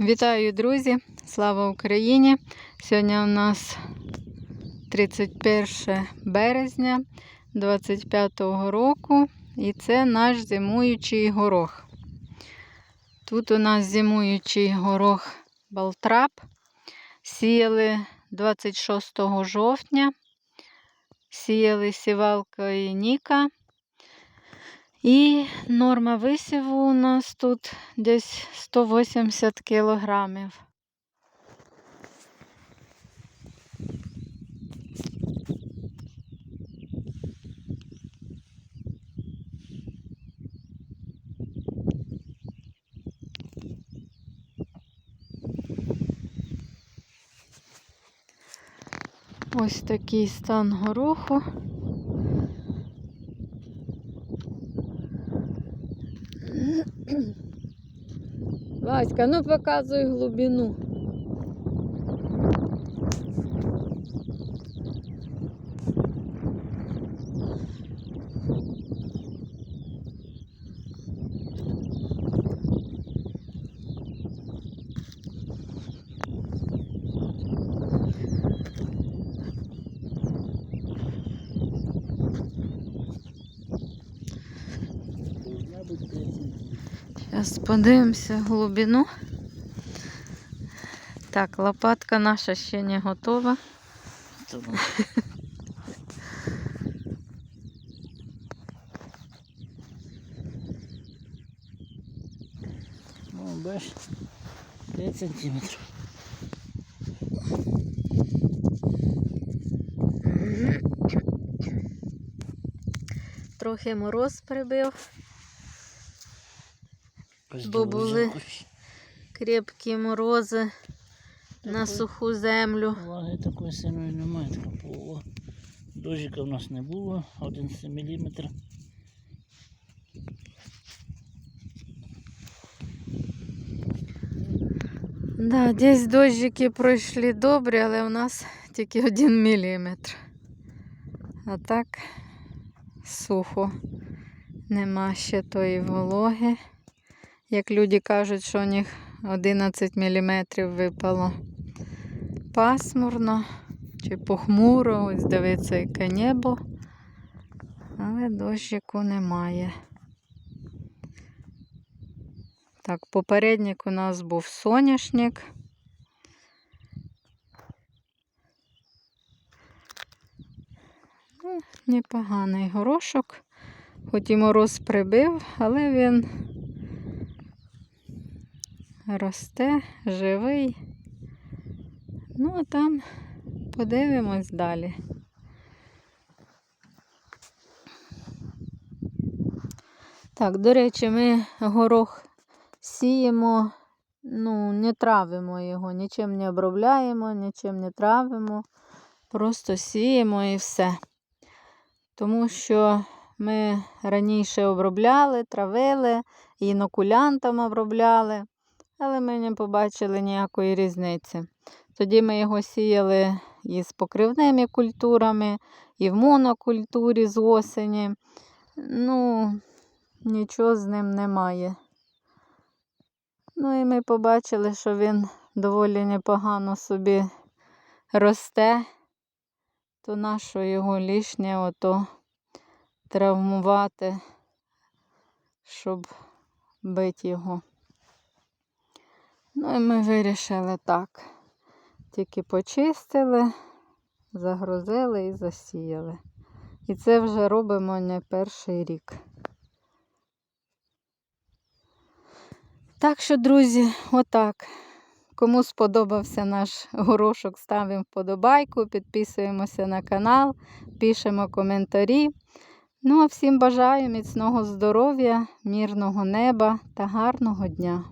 Вітаю, друзі! Слава Україні! Сьогодні у нас 31 березня 25-го року, і це наш зимуючий горох. Тут у нас зимуючий горох Балтрап. Сіяли 26 жовтня, сіяли сівалкою Ніка. І норма висіву у нас тут десь 180 кілограмів. Ось такий стан гороху. Васька, ну показуй глибину. Зараз подивимося глибину. Так, лопатка наша ще не готова. Ну, бачиш, 5 сантиметрів. Трохи мороз прибив, Бо були крепкі морози на суху землю. Влаги такої сильної немає, така полова. Дожика в нас не було, 11 мм. Да, десь дощики пройшли добре, але у нас тільки один міліметр. А так сухо. Нема ще тої вологи. Як люди кажуть, що у них 11 мм випало пасмурно чи похмуро, ось дивиться яке небо. Але дощику немає. Так, попередник у нас був соняшник. Ну, непоганий горошок. Хоч і мороз прибив, але він росте, живий. Ну, а там подивимось далі. Так, до речі, ми горох сіємо, ну, не травимо його, нічим не обробляємо, нічим не травимо. Просто сіємо і все. Тому що ми раніше обробляли, травили, інокулянтом обробляли, але ми не побачили ніякої різниці. Тоді ми його сіяли і з покривними культурами, і в монокультурі з осені. Ну, нічого з ним немає. Ну і ми побачили, що він доволі непогано собі росте, то нащо його лишнє ото травмувати, щоб бити його. Ну і ми вирішили так. Тільки почистили, загрузили і засіяли. І це вже робимо не перший рік. Так що, друзі, отак. Кому сподобався наш горошок, ставимо вподобайку, підписуємося на канал, пишемо коментарі. Ну а всім бажаю міцного здоров'я, мирного неба та гарного дня.